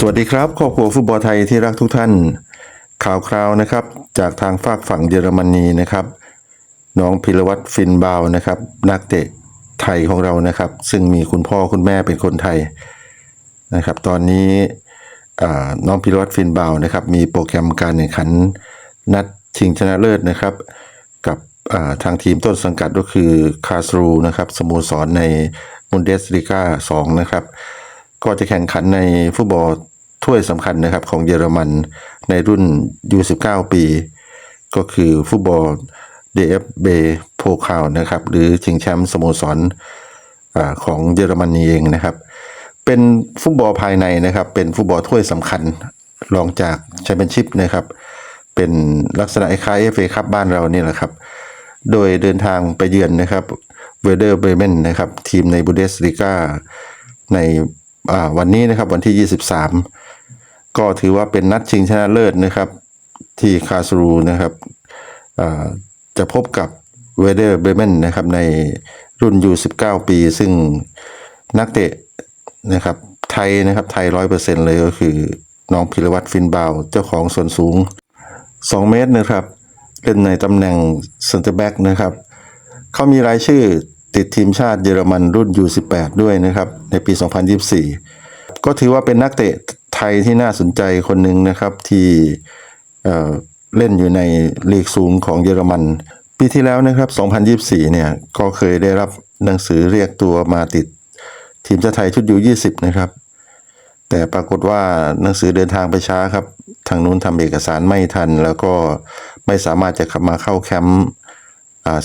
สวัสดีครับครอบครัวฟุตบอลไทยที่รักทุกท่าน ข่าวคราวนะครับ จากทางฝากฝั่งเยอรมนีนะครับ น้องพิรวัตรฟินบาวนะครับ นักเตะไทยของเรานะครับ ซึ่งมีคุณพ่อคุณแม่เป็นคนไทยนะครับ ตอนนี้น้องพิรวัตรฟินบาวนะครับ มีโปรแกรมการแข่งขันนัดชิงชนะเลิศนะครับ กับทางทีมต้นสังกัดก็คือคาสรูนะครับสโมสรในบุนเดสลิก้า2นะครับ ก็จะแข่งขันในฟุตบอล ถ้วยสำคัญนะครับของเยอรมันในรุ่น U19 ปี ก็คือฟุตบอล DFB โพคาวนะครับ หรือชิงแชมป์สโมสรอาของเยอรมนีเองนะครับ เป็นฟุตบอลภายในนะครับ เป็นฟุตบอลถ้วยสำคัญรองจากแชมเปี้ยนชิพนะครับ เป็นลักษณะคล้ายเอฟเอคัพบ้านเรานี่แหละครับ โดยเดินทางไปเยือนนะครับเวเดอร์เบรเมนนะครับ ทีมในบูเดสลิก้าในอ่าวันนี้นะครับวันที่ 23 ก็ถือว่าเป็นนัดชิงชนะเลิศนะครับ ที่คาสรูนะครับจะพบกับเวเดอร์เบรเมนนะครับในรุ่น U19 ปี ซึ่งนักเตะนะครับไทยนะครับไทยร้อยเปอร์เซ็นต์เลยก็คือน้องพิรวัตรฟินบาวเจ้าของส่วนสูง 2 เมตรนะครับเล่นในตำแหน่งเซนเตอร์แบ็กนะครับเขามีรายชื่อติดทีมชาติเยอรมันรุ่น U18 ด้วยนะครับในปี 2024 ก็ถือว่าเป็นนักเตะ ไทยที่น่าสนใจคนหนึ่งนะครับที่เเล่นอยู่ในลีกสูงของเยอรมัน ปีที่แล้วนะครับ 2024 เนี่ยก็เคยได้รับหนังสือเรียกตัวมาติดทีมชาติไทยชุด U20 นะครับ แต่ปรากฏว่าหนังสือเดินทางไปช้าครับ ทางนู้นทำเอกสารไม่ทัน แล้วก็ไม่สามารถจะขับมาเข้าแคมป์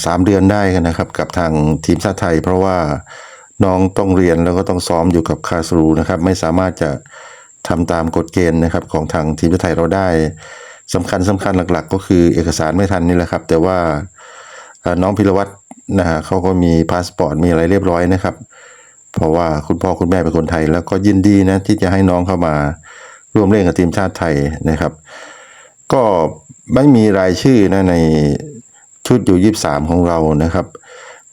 สามเดือนได้นะครับ กับทางทีมชาติไทย เพราะว่าน้องต้องเรียนแล้วก็ต้องซ้อมอยู่กับคาสรูนะครับ ไม่สามารถจะ ทำตามกฎเกณฑ์นะครับของทางทีมชาติไทยเราได้สำคัญสำคัญหลัก ๆ ก็คือเอกสารไม่ทันนี่แหละครับ แต่ว่าน้องพิรวัตรนะฮะเขาก็มีพาสปอร์ตมีอะไรเรียบร้อยนะครับ เพราะว่าคุณพ่อคุณแม่เป็นคนไทย แล้วก็ยินดีนะที่จะให้น้องเข้ามาร่วมเล่นกับทีมชาติไทยนะครับ ก็ไม่มีรายชื่อนะในชุดอยู่ยี่สามของเรานะครับ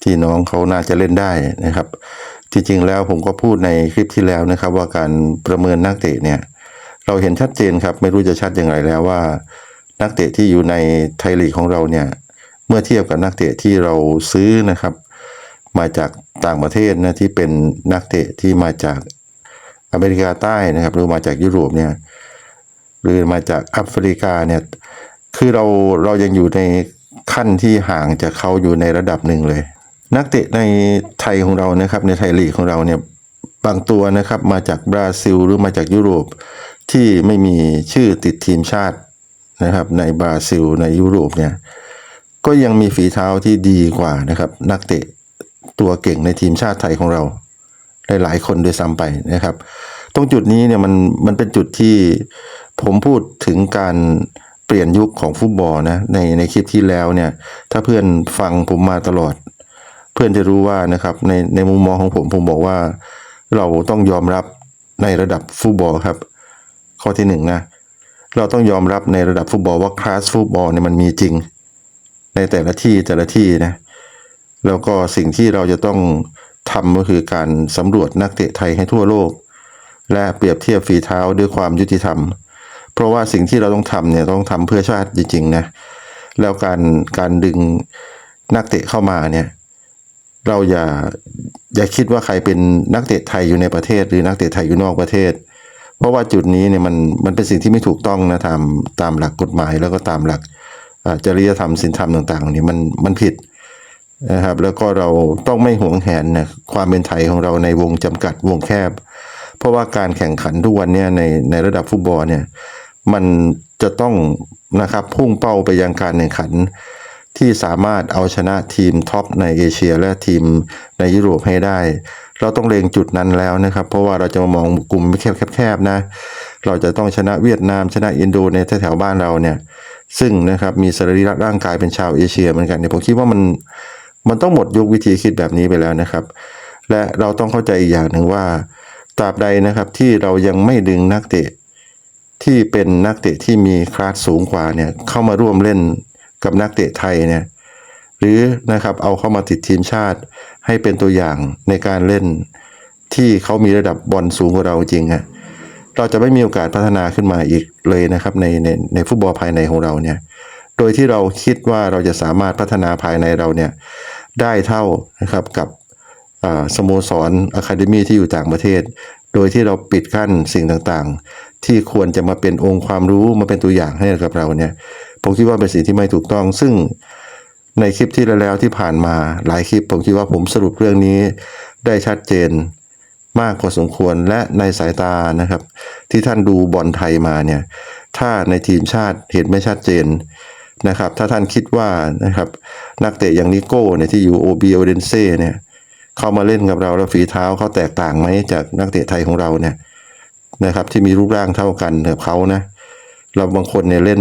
ที่น้องเขาน่าจะเล่นได้นะครับ จริงๆแล้วผมก็พูดในคลิปที่แล้วนะครับ ว่าการประเมินนักเตะเนี่ย เราเห็นชัดเจนครับ ไม่รู้จะชัดยังไงแล้วว่า นักเตะที่อยู่ในไทยลีกของเราเนี่ย เมื่อเทียบกับนักเตะที่เราซื้อนะครับ มาจากต่างประเทศนะที่เป็นนักเตะที่มาจากอเมริกาใต้นะครับ หรือมาจากยุโรปเนี่ยหรือมาจากแอฟริกาเนี่ยคือเราเรายังอยู่ในขั้นที่ห่างจากเขาอยู่ในระดับหนึ่งเลย นักเตะในไทยของเรานะครับในไทยลีกของเราเนี่ยบางตัวนะครับมาจากบราซิลหรือมาจากยุโรปที่ไม่มีชื่อติดทีมชาตินะครับ ในบราซิลในยุโรปเนี่ยก็ยังมีฝีเท้าที่ดีกว่านะครับ นักเตะตัวเก่งในทีมชาติไทยของเราหลายๆคนโดยซ้ำไปนะครับ ตรงจุดนี้เนี่ยมันมันเป็นจุดที่ผมพูดถึงการเปลี่ยนยุคของฟุตบอลนะในในคลิปที่แล้วเนี่ย ถ้าเพื่อนฟังผมมาตลอด เพื่อนจะรู้ว่านะครับในในมุมมองของผมผมบอกว่า เราต้องยอมรับในระดับฟุตบอลครับ ข้อที่หนึ่งนะเราต้องยอมรับในระดับฟุตบอลว่าคลาสฟุตบอลเนี่ยมันมีจริง ในแต่ละที่แต่ละที่นะแล้วก็สิ่งที่เราจะต้องทำก็คือการสำรวจนักเตะไทยให้ทั่วโลก และเปรียบเทียบฝีเท้าด้วยความยุติธรรม เพราะว่าสิ่งที่เราต้องทำเนี่ยต้องทำเพื่อชาติจริงๆนะแล้วการการดึงนักเตะเข้ามาเนี่ย เราอย่าอย่าคิดว่าใครเป็นนักเตะไทยอยู่ในประเทศ หรือนักเตะไทยอยู่นอกประเทศ เพราะว่าจุดนี้เนี่ยมันมันเป็นสิ่งที่ไม่ถูกต้องนะตามตามหลักกฎหมายแล้วก็ตามหลักจริยธรรมศีลธรรมต่างๆนี่มันมันผิดนะครับ แล้วก็เราต้องไม่หวงแหนนะความเป็นไทยของเราในวงจำกัดวงแคบ เพราะว่าการแข่งขันทุกวันเนี้ในในระดับฟุตบอลเนี่ยมันจะต้องนะครับพุ่งเป้าไปยังการแข่งขัน ที่สามารถเอาชนะทีมท็อปในเอเชียและทีมในยุโรปให้ได้ เราต้องเล็งจุดนั้นแล้วนะครับ เพราะว่าเราจะมามองกลุ่มแคบๆนะ เราจะต้องชนะเวียดนามชนะอินโดในแถวๆบ้านเราเนี่ย ซึ่งนะครับมีสรีระร่างกายเป็นชาวเอเชียเหมือนกันเนี่ยผมคิดว่ามันมันต้องหมดยุควิธีคิดแบบนี้ไปแล้วนะครับ และเราต้องเข้าใจอีกอย่างหนึ่งว่าตราบใดนะครับที่เรายังไม่ดึงนักเตะที่เป็นนักเตะที่มีคลาสสูงกว่าเนี่ยเข้ามาร่วมเล่น กับนักเตะไทยเนี่ยหรือนะครับเอาเข้ามาติดทีมชาติให้เป็นตัวอย่างในการเล่นที่เขามีระดับบอลสูงกว่าเราจริงอะเราจะไม่มีโอกาสพัฒนาขึ้นมาอีกเลยนะครับในในในฟุตบอลภายในของเราเนี่ยโดยที่เราคิดว่าเราจะสามารถพัฒนาภายในเราเนี่ยได้เท่านะครับกับสโมสรอะคาเดมี่ที่อยู่ต่างประเทศ โดยที่เราปิดกั้นสิ่งต่างๆ ที่ควรจะมาเป็นองค์ความรู้มาเป็นตัวอย่างให้กับเราเนี่ย ผมคิดว่าเป็นสิ่งที่ไม่ถูกต้อง ซึ่งในคลิปที่แล้วที่ผ่านมาหลายคลิป ผมคิดว่าผมสรุปเรื่องนี้ได้ชัดเจนมากพอสมควรและในสายตานะครับ ที่ท่านดูบอลไทยมาเนี่ย ถ้าในทีมชาติเห็นไม่ชัดเจนนะครับ ถ้าท่านคิดว่านะครับ นักเตะอย่างนิโก้เนี่ยที่อยู่โอบีโอเดนเซ่เนี่ยเข้ามาเล่นกับเราแล้วฝีเท้าเขาแตกต่างไหมจากนักเตะไทยของเราเนี่ยนะครับ ที่มีรูปร่างเท่ากันกับเขานะเราบางคนเนี่ยเล่น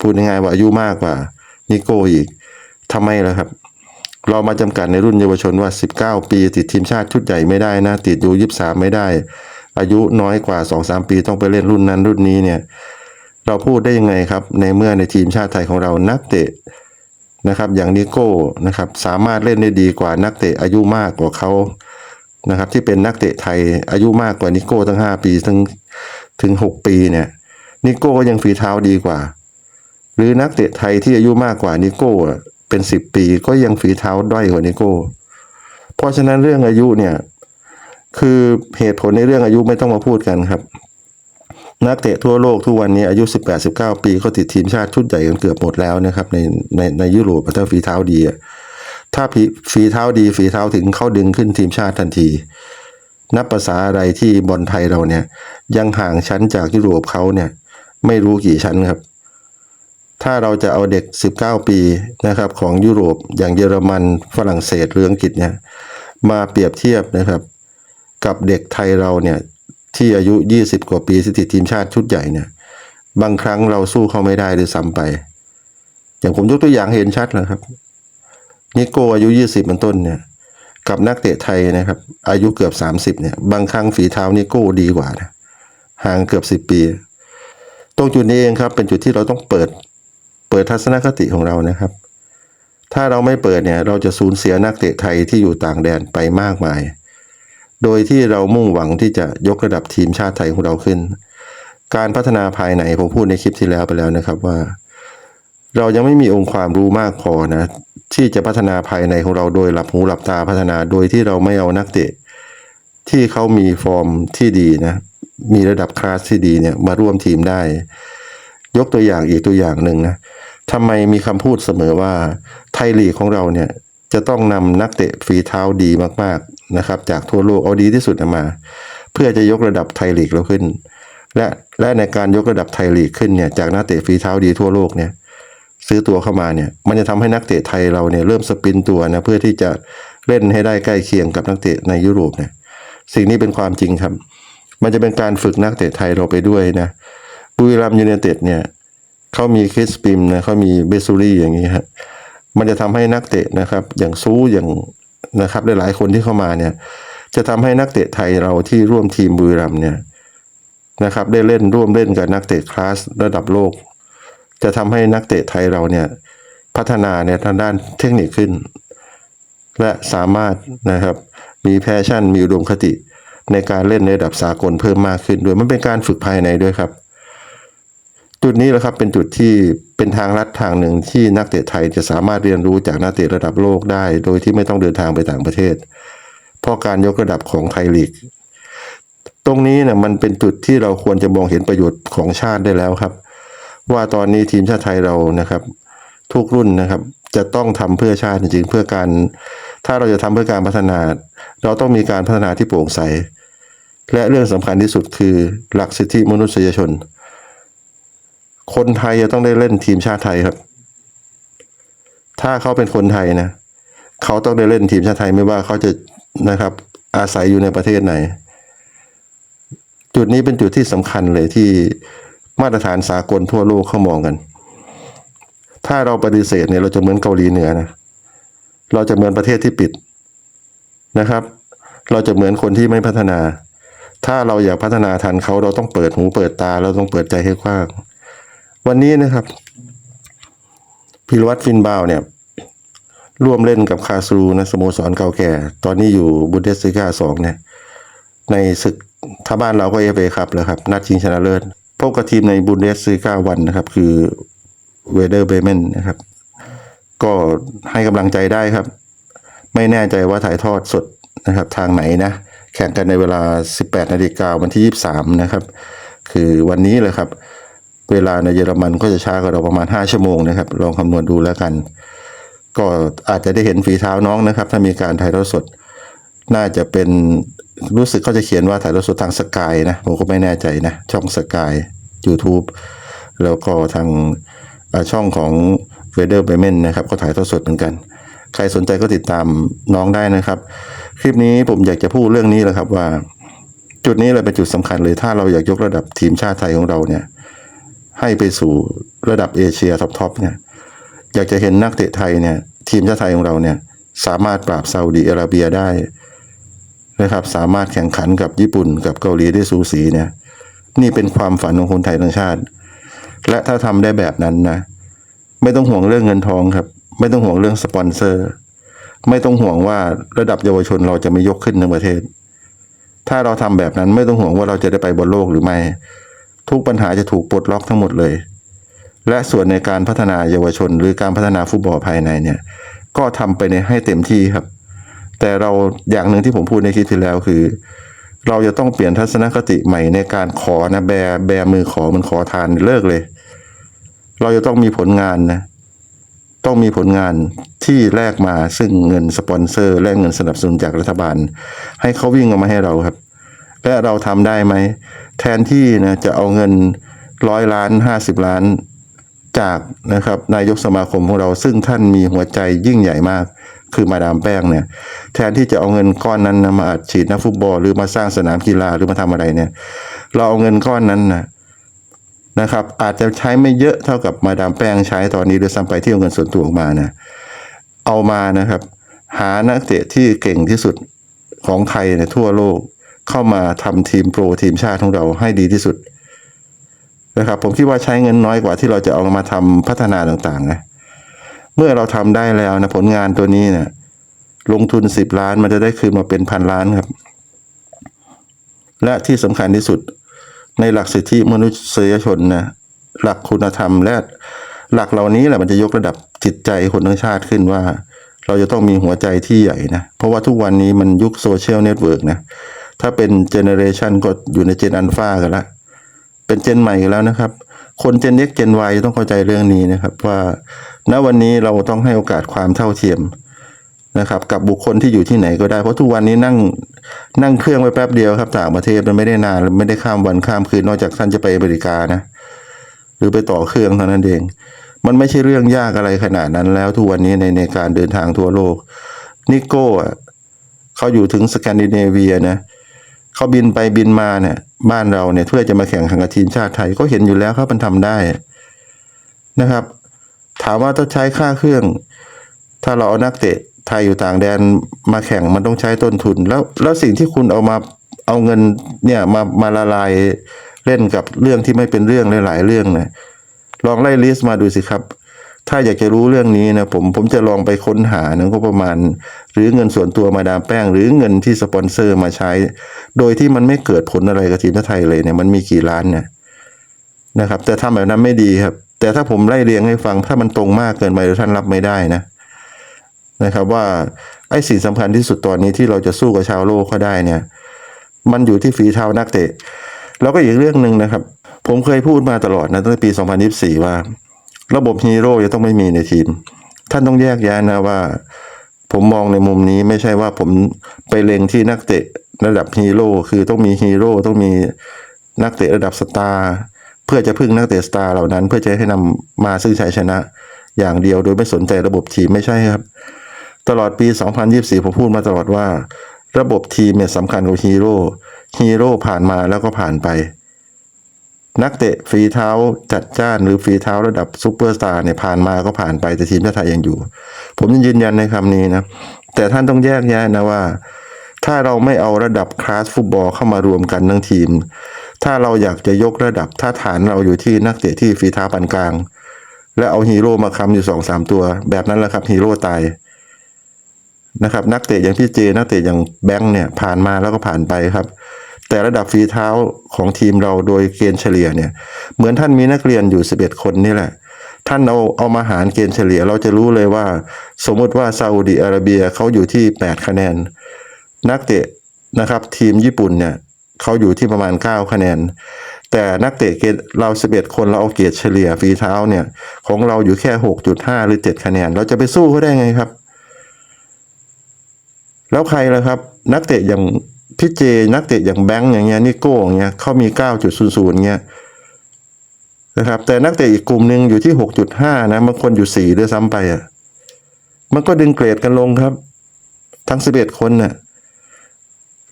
พูดง่ายๆว่าอายุมากกว่านิโก้อีกทำไมล่ะครับ เรามาจำกัดในรุ่นเยาวชนว่า 19 ปีติดทีมชาติชุดใหญ่ไม่ได้นะติดอยู23 ไม่ได้ อายุน้อยกว่า 2-3 ปีต้องไปเล่นรุ่นนั้นรุ่นนี้เนี่ยเราพูดได้ยังไงครับ ในเมื่อในทีมชาติไทยของเรานักเตะนะครับ อย่างนิโก้นะครับ สามารถเล่นได้ดีกว่านักเตะอายุมากกว่าเขานะครับ ที่เป็นนักเตะไทยอายุมากกว่านิโก้ทั้ง 5 ปีถึงถึง 6 ปีเนี่ยนิโก้ก็ยังฝีเท้าดีกว่า หรือนักเตะไทยที่อายุมากกว่านิโก้อะเป็นสิบปีก็ยังฝีเท้าด้อยกว่านิโก้ เพราะฉะนั้นเรื่องอายุเนี่ย คือเหตุผลในเรื่องอายุไม่ต้องมาพูดกันครับ นักเตะทั่วโลกทุกวันนี้อายุ 18 19 ปีก็ติดทีมชาติชุดใหญ่กันเกือบหมดแล้วนะครับ ในในในยุโรปถ้าฝีเท้าดีถ้าฝีฝีเท้าดีฝีเท้าถึงเข้าดึงขึ้นทีมชาติทันที นับภาษาอะไรที่บอลไทยเราเนี่ย ยังห่างชั้นจากยุโรปเขาเนี่ย ไม่รู้กี่ชั้นครับ ถ้าเราจะเอาเด็ก 19 ปีนะครับของยุโรปอย่างเยอรมันฝรั่งเศสหรืออังกฤษเนี่ยมาเปรียบเทียบนะครับกับเด็กไทยเราเนี่ยที่อายุ 20 กว่าปีที่ติทีมชาติชุดใหญ่เนี่ยบางครั้งเราสู้เขาไม่ได้ด้วยซ้ำไป อย่างผมยกตัวอย่างเห็นชัดนะครับนิโกอายุ 20เป็นต้นเนี่ยกับนักเตะไทยนะครับ อายุเกือบ 30เนี่ยบางครั้งฝีเท้านิโก้ดีกว่านะห่างเกือบ 10 ปี ตรงจุดนี้เองครับเป็นจุดที่เราต้องเปิด เปิดทัศนคติของเรานะครับ ถ้าเราไม่เปิดเนี่ยเราจะสูญเสียนักเตะไทยที่อยู่ต่างแดนไปมากมาย โดยที่เรามุ่งหวังที่จะยกระดับทีมชาติไทยของเราขึ้น การพัฒนาภายในผมพูดในคลิปที่แล้วไปแล้วนะครับว่า เรายังไม่มีองค์ความรู้มากพอนะที่จะพัฒนาภายในของเราโดยหลับหูหลับตาพัฒนาโดยที่เราไม่เอานักเตะ ที่เขามีฟอร์มที่ดีนะมีระดับคลาสที่ดีเนี่ยมาร่วมทีมได้ ยกตัวอย่างอีกตัวอย่างหนึ่งนะทำไมมีคำพูดเสมอว่าไทยลีกของเราเนี่ยจะต้องนำนักเตะฝีเท้าดีมากๆนะครับ จากทั่วโลกเอาดีที่สุดมา เพื่อจะยกระดับไทยลีกเราขึ้น และและในการยกระดับไทยลีกขึ้นเนี่ยจากนักเตะฝีเท้าดีทั่วโลกเนี่ยซื้อตัวเข้ามาเนี่ยมันจะทำให้นักเตะไทยเราเนี่ยเริ่มสปินตัวนะเพื่อที่จะเล่นให้ได้ใกล้เคียงกับนักเตะในยุโรปเนี่ยสิ่งนี้เป็นความจริงครับ มันจะเป็นการฝึกนักเตะไทยเราไปด้วยนะ บุรีรัมย์ยูไนเต็ดเนี่ยเขามีคริสปิมนะเขามีเบซูรี่อย่างนี้ครับมันจะทำให้นักเตะนะครับ อย่างซูอย่างนะครับหลายๆคนที่เข้ามาเนี่ยจะทำให้นักเตะไทยเราที่ร่วมทีมบุรีรัมเนี่ยนะครับได้เล่นร่วมเล่นกับนักเตะคลาสระดับโลก จะทำให้นักเตะไทยเราเนี่ยพัฒนาในทางด้านเทคนิคขึ้น และสามารถนะครับมีแพชชั่นมีอุดมคติในการเล่นในระดับสากลเพิ่มมากขึ้นด้วยมันเป็นการฝึกภายในด้วยครับ จุดนี้แหละครับเป็นจุดที่เป็นทางลัดทางหนึ่งที่นักเตะไทยจะสามารถเรียนรู้จากนักเตะระดับโลกได้ โดยที่ไม่ต้องเดินทางไปต่างประเทศ เพราะการยกระดับของไทยลีก ตรงนี้เนี่ยมันเป็นจุดที่เราควรจะมองเห็นประโยชน์ของชาติได้แล้วครับ ว่าตอนนี้ทีมชาติไทยเรานะครับ ทุกรุ่นนะครับ จะต้องทำเพื่อชาติจริงๆเพื่อการ ถ้าเราจะทำเพื่อการพัฒนา เราต้องมีการพัฒนาที่โปร่งใส และเรื่องสำคัญที่สุดคือหลักสิทธิมนุษยชน คนไทยจะต้องได้เล่นทีมชาติไทยครับ ถ้าเขาเป็นคนไทยนะเขาต้องได้เล่นทีมชาติไทยไม่ว่าเขาจะนะครับ อาศัยอยู่ในประเทศไหน จุดนี้เป็นจุดที่สำคัญเลยที่มาตรฐานสากลทั่วโลกเขามองกัน ถ้าเราปฏิเสธเนี่ยเราจะเหมือนเกาหลีเหนือนะเราจะเหมือนประเทศที่ปิดนะครับ เราจะเหมือนคนที่ไม่พัฒนา ถ้าเราอยากพัฒนาทันเขาเราต้องเปิดหูเปิดตาเราต้องเปิดใจให้กว้าง วันนี้นะครับพิรวัตรฟินบาวเนี่ยร่วมเล่นกับคาซูนะสโมสรเก่าแก่ ตอนนี้อยู่บุนเดสลิก้าสองเนี่ยในศึกถ้าบ้านเราก็เอฟเอครับแล้วครับ นัดชิงชนะเลิศพบกับทีมในบุนเดสซีกาวันนะครับ คือเวเดอร์เบเมนนะครับ ก็ให้กำลังใจได้ครับ ไม่แน่ใจว่าถ่ายทอดสดนะครับ ทางไหนนะ แข่งกันในเวลา 18นาฬิกาวันที่ 23 นะครับ คือวันนี้เลยครับ เวลาในเยอรมันก็จะช้ากว่าเราประมาณ 5 ชั่วโมงนะครับ ลองคำนวณดูแล้วกัน ก็อาจจะได้เห็นฝีเท้าน้องนะครับ ถ้ามีการถ่ายทอดสด น่าจะเป็นรู้สึกเขาจะเขียนว่าถ่ายทอดสดทางสกายนะ ผมก็ไม่แน่ใจนะ ช่องสกาย YouTube แล้วก็ทางช่องของเฟเดอร์เบเมนนะครับ ก็ถ่ายทอดสดเหมือนกัน ใครสนใจก็ติดตามน้องได้นะครับ คลิปนี้ผมอยากจะพูดเรื่องนี้แหละครับว่า จุดนี้เลยเป็นจุดสำคัญเลยถ้าเราอยากยกระดับทีมชาติไทยของเราเนี่ย ให้ไปสู่ระดับเอเชียท็อปๆเนี่ยอยากจะเห็นนักเตะไทยเนี่ย ทีมชาติไทยของเราเนี่ย สามารถปราบซาอุดีอาระเบียได้นะครับ สามารถแข่งขันกับญี่ปุ่นกับเกาหลีได้สูสีเนี่ย นี่เป็นความฝันของคนไทยทั้งชาติ และถ้าทำได้แบบนั้นนะ ไม่ต้องห่วงเรื่องเงินทองครับ ไม่ต้องห่วงเรื่องสปอนเซอร์ ไม่ต้องห่วงว่าระดับเยาวชนเราจะไม่ยกขึ้นในประเทศ ถ้าเราทำแบบนั้นไม่ต้องห่วงว่าเราจะได้ไปบนโลกหรือไม่ ทุกปัญหาจะถูกปลดล็อกทั้งหมดเลย และส่วนในการพัฒนาเยาวชน หรือการพัฒนาฟุตบอลภายในเนี่ย ก็ทำไปในให้เต็มที่ครับ แต่เราอย่างหนึ่งที่ผมพูดในคลิปที่แล้วคือ เราจะต้องเปลี่ยนทัศนคติใหม่ในการขอนะแบแบมือขอมันขอทานเลิกเลย เราจะต้องมีผลงานนะต้องมีผลงานที่แลกมาซึ่งเงินสปอนเซอร์ และเงินสนับสนุนจากรัฐบาล ให้เขาวิ่งออกมาให้เราครับและเราทำได้ไหม แทนที่นะจะเอาเงินร้อยล้านห้าสิบล้านจากนะครับนายกสมาคมของเราซึ่งท่านมีหัวใจยิ่งใหญ่มาก คือมาดามแป้งเนี่ย แทนที่จะเอาเงินก้อนนั้นนะมาอัดฉีดนักฟุตบอลหรือมาสร้างสนามกีฬาหรือมาทำอะไรเนี่ย เราเอาเงินก้อนนั้นนะนะครับ อาจจะใช้ไม่เยอะเท่ากับมาดามแป้งใช้ตอนนี้โดยซ้ำไปที่เอาเงินส่วนตัวออกมานะเอามานะครับ หานักเตะที่เก่งที่สุดของไทยในทั่วโลก เข้ามาทำทีมโปรทีมชาติของเราให้ดีที่สุดนะครับผมคิดว่าใช้เงินน้อยกว่าที่เราจะเอามาทำพัฒนาต่างๆนะเมื่อเราทำได้แล้วนะผลงานตัวนี้เนี่ยลงทุนสิบล้านมันจะได้คืนมาเป็นพันล้านครับ และที่สำคัญที่สุดในหลักสิทธิมนุษยชนนะหลักคุณธรรมและหลักเหล่านี้แหละมันจะยกระดับจิตใจคนทั้งชาติขึ้นว่า เราจะต้องมีหัวใจที่ใหญ่นะ เพราะว่าทุกวันนี้มันยุคโซเชียลเน็ตเวิร์กนะ ถ้าเป็นเจเนเรชันก็อยู่ในเจนอัลฟากันละเป็นเจนใหม่อีกแล้วนะครับ คนเจน X เจน Y ต้องเข้าใจเรื่องนี้นะครับ ว่าณวันนี้เราต้องให้โอกาสความเท่าเทียมนะครับกับบุคคลที่อยู่ที่ไหนก็ได้เพราะทุกวันนี้นั่งนั่งเครื่องไปแป๊บเดียวครับต่างประเทศมันไม่ได้นานไม่ได้ข้ามวันข้ามคืนนอกจากท่านจะไปอเมริกานะ หรือไปต่อเครื่องเท่านั้นเอง มันไม่ใช่เรื่องยากอะไรขนาดนั้นแล้วทุกวันนี้ในในการเดินทางทั่วโลกนิโก้อะเขาอยู่ถึงสแกนดิเนเวียนะ เขาบินไปบินมาเนี่ย บ้านเราเนี่ยเพื่อจะมาแข่งขันกับทีมชาติไทยก็เห็นอยู่แล้วครับมันทำได้นะครับ ถามว่าต้องใช้ค่าเครื่อง ถ้าเราเอานักเตะไทยอยู่ต่างแดนมาแข่งมันต้องใช้ต้นทุน แล้วแล้วสิ่งที่คุณเอามาเอาเงินเนี่ยมามาละลายเล่นกับเรื่องที่ไม่เป็นเรื่องหลาย ๆ เรื่องเนี่ยลองไล่ลิสต์มาดูสิครับ ถ้าอยากจะรู้เรื่องนี้นะผมผมจะลองไปค้นหานะก็ประมาณ หรือเงินส่วนตัวมาดามแป้ง หรือเงินที่สปอนเซอร์มาใช้ โดยที่มันไม่เกิดผลอะไรกับทีมชาติไทยเลยเนี่ยมันมีกี่ล้านเนี่ยนะครับ แต่ทำแบบนั้นไม่ดีครับ แต่ถ้าผมไล่เรียงให้ฟังถ้ามันตรงมากเกินไปท่านรับไม่ได้นะนะครับว่าไอ้สิ่งสำคัญที่สุดตอนนี้ที่เราจะสู้กับชาวโลกเขาได้เนี่ย มันอยู่ที่ฝีเท้านักเตะ แล้วก็อีกเรื่องหนึ่งนะครับ ผมเคยพูดมาตลอดนะตั้งแต่ปี 2024 ว่า ระบบฮีโร่จะต้องไม่มีในทีม ท่านต้องแยกแยะนะว่า ผมมองในมุมนี้ไม่ใช่ว่าผมไปเล็งที่นักเตะระดับฮีโร่คือต้องมีฮีโร่ต้องมีนักเตะระดับสตาร์เพื่อจะพึ่งนักเตะสตาร์เหล่านั้น เพื่อจะให้นำมาซึ่งชัยชนะ อย่างเดียวโดยไม่สนใจระบบทีมไม่ใช่ครับ ตลอดปี 2024 ผมพูดมาตลอดว่า ระบบทีมเนี่ยสำคัญกว่าฮีโร่ฮีโร่ผ่านมาแล้วก็ผ่านไป นักเตะฝีเท้าจัดจ้านหรือฝีเท้าระดับซูเปอร์สตาร์เนี่ยผ่านมาก็ผ่านไปแต่ทีมชาติไทยยังอยู่ ผมยังยืนยันในคำนี้นะ แต่ท่านต้องแยกแยะนะว่า ถ้าเราไม่เอาระดับคลาสฟุตบอลเข้ามารวมกันทั้งทีม ถ้าเราอยากจะยกระดับถ้าฐานเราอยู่ที่นักเตะที่ฝีเท้าปานกลาง และเอาฮีโร่มาค้ำอยู่สองสามตัว แบบนั้นแหละครับฮีโร่ตายนะครับ นักเตะอย่างพี่เจนักเตะอย่างแบงค์เนี่ยผ่านมาแล้วก็ผ่านไปครับ แต่ระดับฝีเท้าของทีมเราโดยเกณฑ์เฉลี่ยเนี่ยเหมือนท่านมีนักเรียนอยู่ 11 คนนี่แหละ ท่านเอาเอามาหารเกณฑ์เฉลี่ยเราจะรู้เลยว่า สมมติว่าซาอุดิอาระเบียเขาอยู่ที่ 8 คะแนน นักเตะนะครับทีมญี่ปุ่นเนี่ยเขาอยู่ที่ประมาณ 9 คะแนน แต่นักเตะเกรดเรา 11 คนเราเอาเกรดเฉลี่ยฝีเท้าเนี่ยของเราอยู่แค่ 6.5 หรือ 7 คะแนน เราจะไปสู้เขาได้ไงครับ แล้วใครล่ะครับ นักเตะอย่าง พี่เจนักเตะอย่างแบงค์อย่างเงี้ยนิโก้อย่างเงี้ยเขามี 9.00เงี้ยนะครับแต่นักเตะอีกกลุ่มหนึ่งอยู่ที่ 6.5 นะบางคนอยู่ 4 ด้วยซ้ำไปอะมันก็ดึงเกรดกันลงครับ ทั้ง 11 คนน่ะ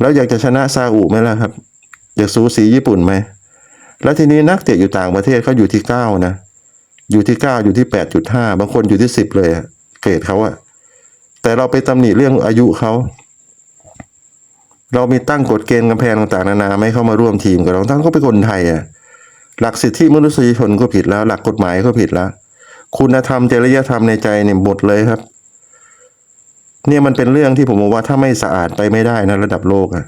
แล้วอยากจะชนะซาอุไหมล่ะครับ อยากสูสีญี่ปุ่นไหม แล้วทีนี้นักเตะอยู่ต่างประเทศเขาอยู่ที่ 9 นะ อยู่ที่ 9 อยู่ที่ 8.5 บางคนอยู่ที่ 10 เลยอะเกรดเขาอะแต่เราไปตำหนิเรื่องอายุเขา เรามีตั้งกฎเกณฑ์กำแพงต่างๆนานาไม่เข้ามาร่วมทีมกับเราทั้งเขาเป็นคนไทยอะหลักสิทธิมนุษยชนก็ผิดแล้ว หลักกฎหมายก็ผิดแล้ว คุณธรรมจริยธรรมในใจเนี่ยหมดเลยครับ เนี่ยมันเป็นเรื่องที่ผมบอกว่าถ้าไม่สะอาดไปไม่ได้นะระดับโลกอะ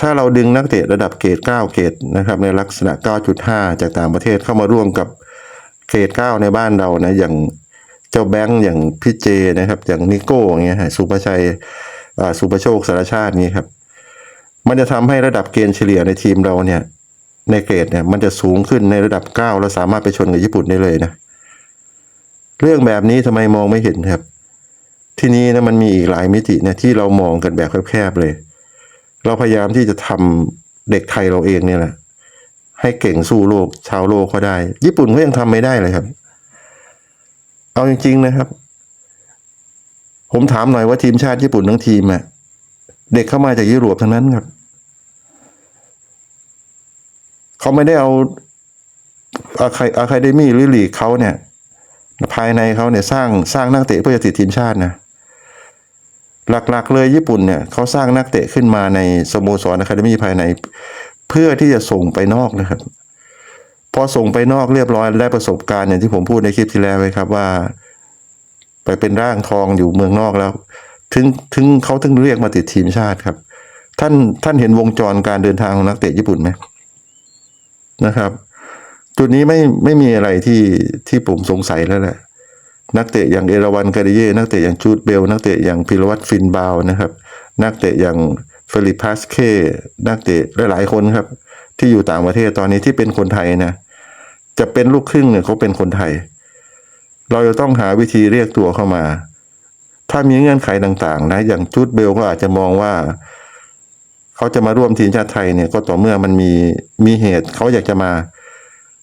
ถ้าเราดึงนักเตะระดับเกรด9เกรดนะครับ ในลักษณะ 9.5 จากต่างประเทศเข้ามาร่วมกับเกรด9ในบ้านเรานะอย่างเจ้าแบงค์อย่างพี่เจนะครับ อย่างนิโก้อย่างเงี้ยสุประชัยสุประโชคสารชาตินี้ครับ มันจะทำให้ระดับเกณฑ์เฉลี่ยในทีมเราเนี่ย ในเกรดเนี่ยมันจะสูงขึ้นในระดับ 9 แล้วสามารถไปชนกับญี่ปุ่นได้เลยนะ เรื่องแบบนี้ทำไมมองไม่เห็นครับ ที่นี้นะมันมีอีกหลายมิตินะที่เรามองกันแบบแคบๆเลย เราพยายามที่จะทำเด็กไทยเราเองเนี่ยแหละให้เก่งสู้โลกชาวโลกเขาได้ ญี่ปุ่นก็ยังทำไม่ได้เลยครับ เอาจริง ๆ นะครับ ผมถามหน่อยว่าทีมชาติญี่ปุ่นทั้งทีมอะเด็กเข้ามาจากยุโรปทั้งนั้นครับ เขาไม่ได้เอาอาคาอาคาเดมี่หรือลีกเขาเนี่ย ภายในเขาเนี่ยสร้างสร้างนักเตะเพื่อจะติดทีมชาตินะหลักๆ เลยญี่ปุ่นเนี่ยเขาสร้างนักเตะขึ้นมาในสโมสรอะคาเดมี่ภายใน เพื่อที่จะส่งไปนอกนะครับ พอส่งไปนอกเรียบร้อยได้ประสบการณ์อย่างที่ผมพูดในคลิปที่แล้วไว้ครับว่า ไปเป็นร่างทองอยู่เมืองนอกแล้ว ถึงถึงเขาถึงเรียกมาติดทีมชาติครับ ท่านท่านเห็นวงจรการเดินทางของนักเตะญี่ปุ่นไหม นะครับ จุดนี้ไม่ไม่มีอะไรที่ที่ผมสงสัยแล้วแหละนักเตะอย่างเอราวันการิเย่นักเตะอย่างจูดเบล นักเตะอย่างพิรวัตรฟินบาวนะครับ นักเตะอย่างเฟลิปพาสเค นักเตะหลายๆคนครับ ที่อยู่ต่างประเทศตอนนี้ที่เป็นคนไทยนะ จะเป็นลูกครึ่งเนี่ยเขาเป็นคนไทย เราจะต้องหาวิธีเรียกตัวเข้ามา ถ้ามีเงื่อนไขต่างๆ นะ อย่างจูดเบลก็อาจจะมองว่า เขาจะมาร่วมทีมชาติไทยเนี่ยก็ต่อเมื่อมันมีมีเหตุเขาอยากจะมา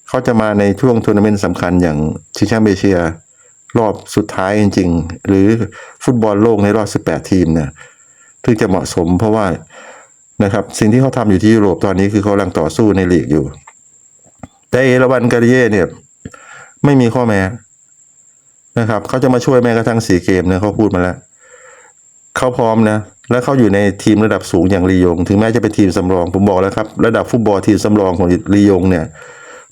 เขาจะมาในช่วงทัวร์นาเมนต์สำคัญอย่างชิงแชมป์เอเชีย รอบสุดท้ายจริง ๆ หรือฟุตบอลโลกในรอบ 18 ทีมเนี่ยถึงจะเหมาะสมเพราะว่านะครับสิ่งที่เขาทำอยู่ที่ยุโรปตอนนี้คือเขากำลังต่อสู้ในลีกอยู่ แต่เอราวันการิเย่เนี่ยไม่มีข้อแม้นะครับเขาจะมาช่วยแม้กระทั่งสีเกมเนี่ยเขาพูดมาแล้วเขาพร้อมนะ และเขาอยู่ในทีมระดับสูงอย่างลียง ถึงแม้จะเป็นทีมสำรอง ผมบอกแล้วครับ ระดับฟุตบอลทีมสำรองของลียงเนี่ย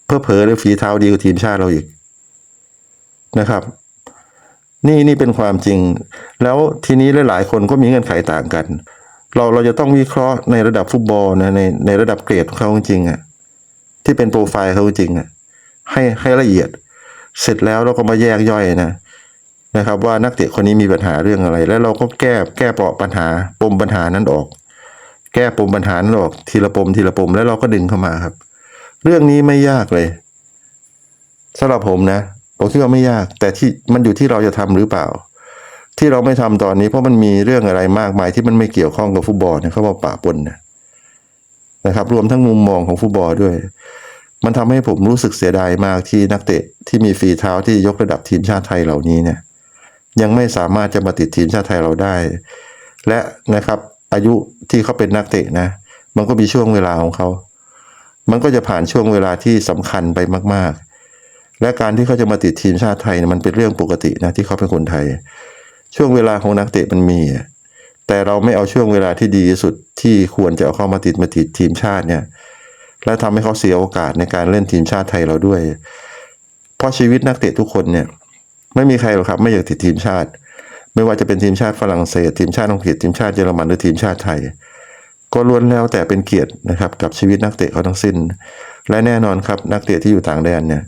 เพื่อเผลอได้ฝีเท้าดีกว่าทีมชาติเราอีกนะครับ นี่นี่เป็นความจริง แล้วทีนี้หลายๆ คนก็มีเงื่อนไขต่างกัน เราเราจะต้องวิเคราะห์ในระดับฟุตบอลนะในในระดับเกรดของเขาจริงอะที่เป็นโปรไฟล์เขาจริงอะให้ให้ละเอียด เสร็จแล้วเราก็มาแยกย่อยนะ นะครับ ว่านักเตะคนนี้มีปัญหาเรื่องอะไร แล้วเราก็แก้แก้เปาะปัญหาปมปัญหานั้นออก แก้ปมปัญหานั้นออก ทีละปมทีละปมแล้วเราก็ดึงเข้ามาครับ เรื่องนี้ไม่ยากเลยสำหรับผมนะผมคิดว่าไม่ยาก แต่ที่มันอยู่ที่เราจะทำหรือเปล่า ที่เราไม่ทำตอนนี้ เพราะมันมีเรื่องอะไรมากมายที่มันไม่เกี่ยวข้องกับฟุตบอลเนี่ยเขามาปะปนนะนะครับ รวมทั้งมุมมองของฟุตบอลด้วย มันทำให้ผมรู้สึกเสียดายมากที่นักเตะที่มีฝีเท้าที่ยกระดับทีมชาติไทยเหล่านี้เนี่ย ยังไม่สามารถจะมาติดทีมชาติไทยเราได้ และนะครับอายุที่เขาเป็นนักเตะนะ มันก็มีช่วงเวลาของเขา มันก็จะผ่านช่วงเวลาที่สำคัญไปมาก ๆ และการที่เขาจะมาติดทีมชาติไทยมันเป็นเรื่องปกตินะที่เขาเป็นคนไทย ช่วงเวลาของนักเตะมันมี แต่เราไม่เอาช่วงเวลาที่ดีที่สุดที่ควรจะเอาเข้ามาติดมาติดทีมชาติเนี่ย และทำให้เขาเสียโอกาสในการเล่นทีมชาติไทยเราด้วย เพราะชีวิตนักเตะทุกคนเนี่ย ไม่มีใครหรอกครับ ไม่อยากติดทีมชาติ ไม่ว่าจะเป็นทีมชาติฝรั่งเศส ทีมชาติอังกฤษทีมชาติเยอรมันหรือทีมชาติไทย ก็ล้วนแล้วแต่เป็นเกียรตินะครับกับชีวิตนักเตะเขาทั้งสิ้น และแน่นอนครับนักเตะที่อยู่ต่างแดนเนี่ย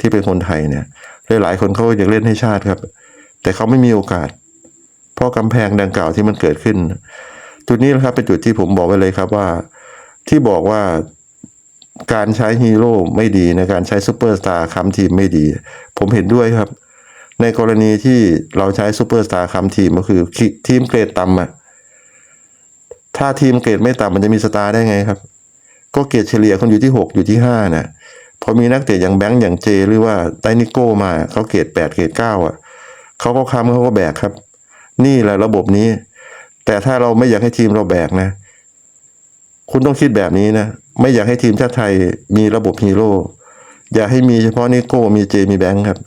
ที่เป็นคนไทยเนี่ยหลายๆคนเขาอยากเล่นให้ชาติครับ แต่เขาไม่มีโอกาส เพราะกำแพงดังกล่าวที่มันเกิดขึ้น จุดนี้นะครับเป็นจุดที่ผมบอกไว้เลยครับว่า ที่บอกว่าการใช้ฮีโร่ไม่ดีในการใช้ซูเปอร์สตาร์ค้ำทีมไม่ดี ผมเห็นด้วยครับ ในกรณีที่เราใช้ซูเปอร์สตาร์ค้ำทีมก็คือทีมเกรดต่ำอะถ้าทีมเกรดไม่ต่ำมันจะมีสตาร์ได้ไงครับ ก็เกรดเฉลี่ยคนอยู่ที่หกอยู่ที่ห้านะพอมีนักเตะอย่างแบงค์อย่างเจ หรือว่าไดนิโก้มาเขาเกรดแปดเกรดเก้าอะเขาก็ค้ำเขาก็แบกครับ นี่แหละระบบนี้ แต่ถ้าเราไม่อยากให้ทีมเราแบกนะ คุณต้องคิดแบบนี้นะไม่อยากให้ทีมชาติไทยมีระบบฮีโร่อยากให้มีเฉพาะนิโก้มีเจมีแบงค์ครับ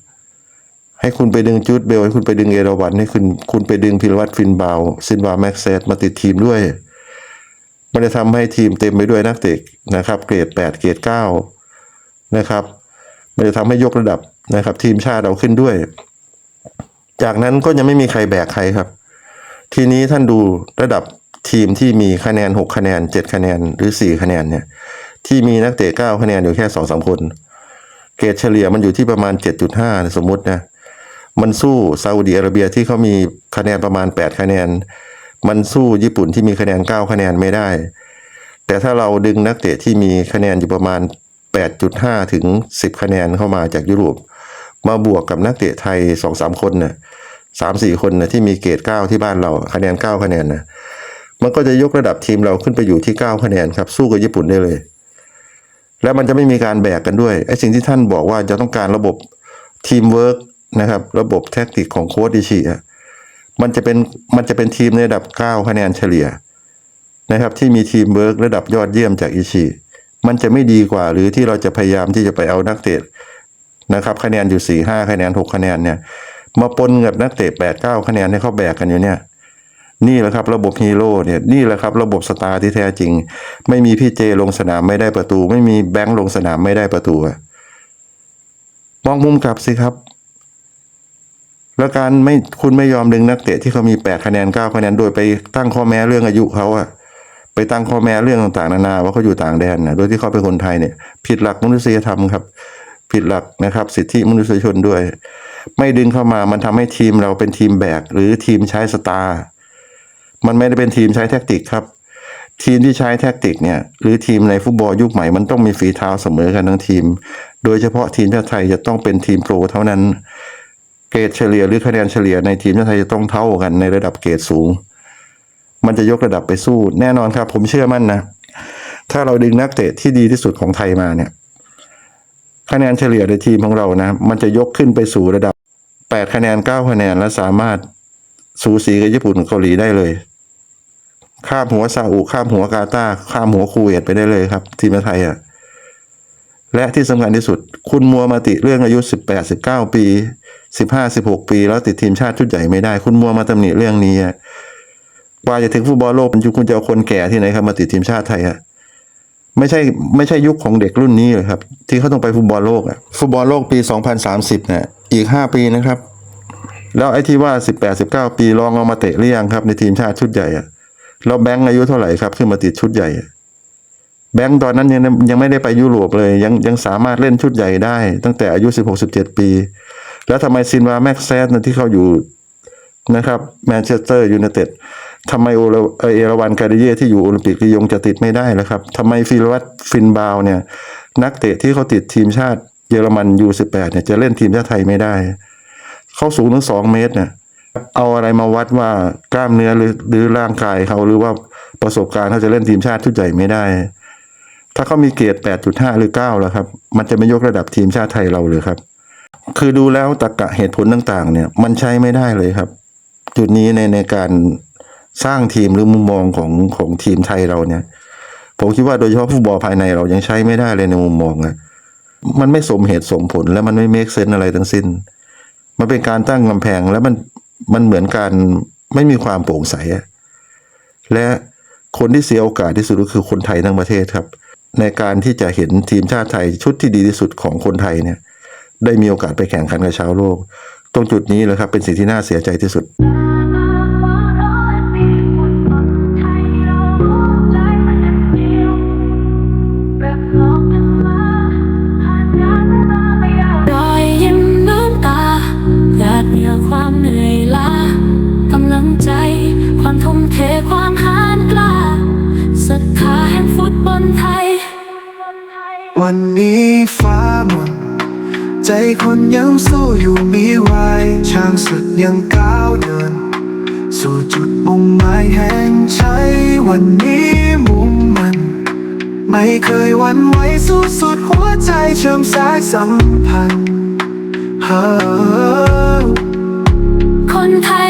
ให้คุณไปดึงจูดเบลให้คุณไปดึงเอราวันให้คุณคุณไปดึงพิรวัตรฟินบาวซินวาแม็กเซตมาติดทีมด้วย มันจะทำให้ทีมเต็มไปด้วยนักเตะนะครับ เกรด 8 เกรด 9 นะครับ มันจะทำให้ยกระดับนะครับ ทีมชาติเราขึ้นด้วย จากนั้นก็ยังไม่มีใครแบกใครครับ ทีนี้ท่านดูระดับทีมที่มีคะแนน 6 คะแนน 7 คะแนนหรือ 4 คะแนนเนี่ยที่มีนักเตะ 9 คะแนนอยู่แค่ 2-3 คน เกรดเฉลี่ยมันอยู่ที่ประมาณ 7.5 สมมตินะ มันสู้ซาอุดีอาระเบียที่เขามีคะแนนประมาณ 8 คะแนน มันสู้ญี่ปุ่นที่มีคะแนน 9 คะแนนไม่ได้ แต่ถ้าเราดึงนักเตะที่มีคะแนนอยู่ประมาณ 8.5 ถึง 10 คะแนนเข้ามาจากยุโรป มาบวกกับนักเตะไทย 2-3 คนน่ะ3-4คนน่ะที่มีเกรด9ที่บ้านเราคะแนน9คะแนนนะมันก็จะยกระดับทีมเราขึ้นไปอยู่ที่9คะแนนครับ สู้กับญี่ปุ่นได้เลย และมันจะไม่มีการแบกกันด้วยไอ้สิ่งที่ท่านบอกว่าจะต้องการระบบทีมเวิร์ก นะครับ ระบบแท็กติกของโค้ชดิชิอะมันจะเป็นมันจะเป็นทีมในระดับ 9 คะแนนเฉลี่ยนะครับ ที่มีทีมเวิร์กระดับยอดเยี่ยมจากอิชิมันจะไม่ดีกว่าหรือที่เราจะพยายามที่จะไปเอานักเตะนะครับ คะแนนอยู่4 5คะแนน 6 คะแนนเนี่ย มาปนกับนักเตะ8 9คะแนนให้เขาแบกกันอยู่เนี่ย นี่แหละครับระบบฮีโร่เนี่ยนี่แหละครับระบบสตาร์ที่แท้จริง ไม่มีพี่เจลงสนามไม่ได้ประตู ไม่มีแบงค์ลงสนามไม่ได้ประตูมองมุมกลับสิครับ แล้วการไม่คุณไม่ยอมดึงนักเตะที่เขามีแปดคะแนนเก้าคะแนนโดยไปตั้งข้อแม้เรื่องอายุเขาอะไปตั้งข้อแม้เรื่องต่างๆนานาว่าเขาอยู่ต่างแดนนะโดยที่เขาเป็นคนไทยเนี่ย ผิดหลักมนุษยธรรมครับ ผิดหลักนะครับ สิทธิมนุษยชนด้วย ไม่ดึงเข้ามามันทำให้ทีมเราเป็นทีมแบก หรือทีมใช้สตาร์มันไม่ได้เป็นทีมใช้แท็กติกครับ ทีมที่ใช้แท็กติกเนี่ยหรือทีมในฟุตบอลยุคใหม่มันต้องมีฝีเท้าเสมอกันทั้งทีม โดยเฉพาะทีมชาติไทยจะต้องเป็นทีมโปรเท่านั้น เกรดเฉลี่ยหรือคะแนนเฉลี่ยในทีมชาติไทยจะต้องเท่ากันในระดับเกรดสูง มันจะยกระดับไปสู้ แน่นอนครับ ผมเชื่อมั่นนะ ถ้าเราดึงนักเตะที่ดีที่สุดของไทยมาเนี่ย คะแนนเฉลี่ยในทีมของเรานะ มันจะยกขึ้นไปสู่ระดับ 8 คะแนน 9 คะแนนและสามารถสูสีกับญี่ปุ่นเกาหลีได้เลย ข้ามหัวซาอุข้ามหัวกาตาร์ข้ามหัวคูเวตไปได้เลยครับ ทีมไทยอะและที่สำคัญที่สุด คุณมัวมาติเรื่องอายุ 18 19ปี15 16ปี แล้วติดทีมชาติชุดใหญ่ไม่ได้ คุณมัวมาตำหนิเรื่องนี้อะกว่าจะถึงฟุตบอลโลกคุณจะเอาคนแก่ที่ไหนครับมาติดทีมชาติไทยอะไม่ใช่ไม่ใช่ยุคของเด็กรุ่นนี้เลยครับ ที่เขาต้องไปฟุตบอลโลกอะฟุตบอลโลกปี 2030เนี่ยอีก 5 ปีนะครับ แล้วไอ้ที่ว่า 18 19 ปีลองเอามาเตะหรือยังครับ ในทีมชาติชุดใหญ่อะแล้วแบงค์อายุเท่าไหร่ครับ ขึ้นมาติดชุดใหญ่อะแบงค์ตอนนั้นยังยังไม่ได้ไปยุโรปเลย ยังยังสามารถเล่นชุดใหญ่ได้ ตั้งแต่อายุ 16 17 ปี แล้วทำไมซินวาแม็กแซดนที่เขาอยู่นะครับแมนเชสเตอร์ยูไนเต็ดทำไมโอเอราวันการิเย่ที่อยู่โอลิมปิกลียงจะติดไม่ได้ล่ะครับทำไมฟิลวัตฟินบาวเนี่ย นักเตะที่เขาติดทีมชาติเยอรมันยู18เนี่ยจะเล่นทีมชาติไทยไม่ได้ เขาสูงถึงสองเมตรเนี่ยเอาอะไรมาวัดว่ากล้ามเนื้อหรือหรือร่างกายเขาหรือว่าประสบการณ์เขาจะเล่นทีมชาติชุดใหญ่ไม่ได้ ถ้าเขามีเกรด8.5 หรือ9แล้วครับ มันจะไม่ยกระดับทีมชาติไทยเราเลยครับ คือดูแล้วตรกะเหตุผลต่างๆ เนี่ย มันใช้ไม่ได้เลยครับ จุดนี้ในในการสร้างทีมหรือมุมมองของของทีมไทยเราเนี่ย ผมคิดว่าโดยเฉพาะผู้บอลภายในเรายังใช้ไม่ได้เลยในมุมมองอะมันไม่สมเหตุสมผลและมันไม่เมคเซนอะไรทั้งสิ้น มันเป็นการตั้งกำแพงแล้วมันมันเหมือนการไม่มีความโปร่งใส และคนที่เสียโอกาสที่สุดก็คือคนไทยทั้งประเทศครับ ในการที่จะเห็นทีมชาติไทยชุดที่ดีที่สุดของคนไทยเนี่ย ได้มีโอกาสไปแข่งขันกับชาวโลก ตรงจุดนี้เลยครับเป็นสิ่งที่น่าเสียใจที่สุด ไม่เคยวันไหวสู้สุดหัวใจเชื่อมสายสัมพันธ์คนไทย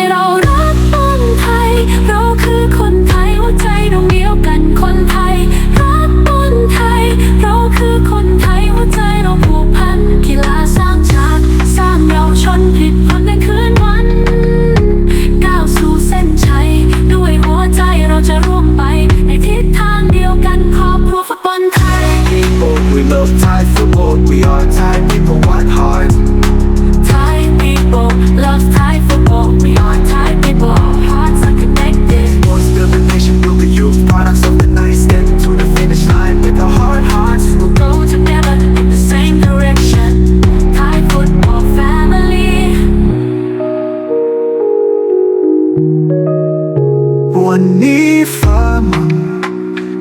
วันนี้ฟ้ามึง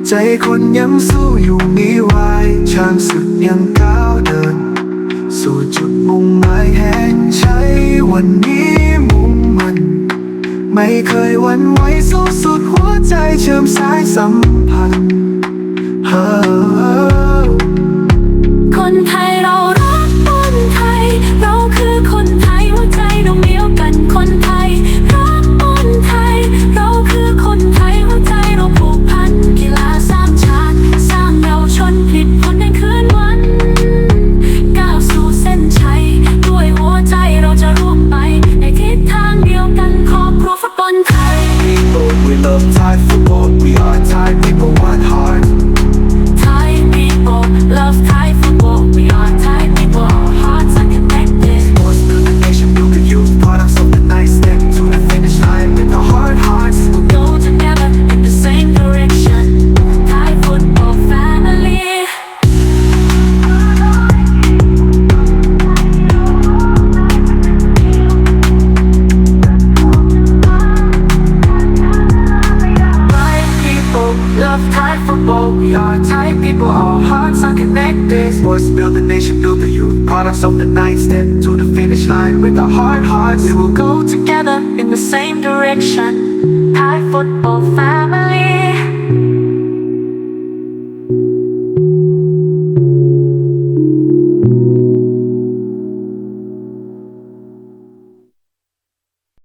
ใจคนยังสู้อยู่มีไว้ช่างสึกยังก้าวเดิน สู่จุดมุ่งหมายแห่งชัยวันนี้มุ่งมัน ไม่เคยวันไหวสู้สุดหัวใจเชื่อมสายสัมพันธ์คนไท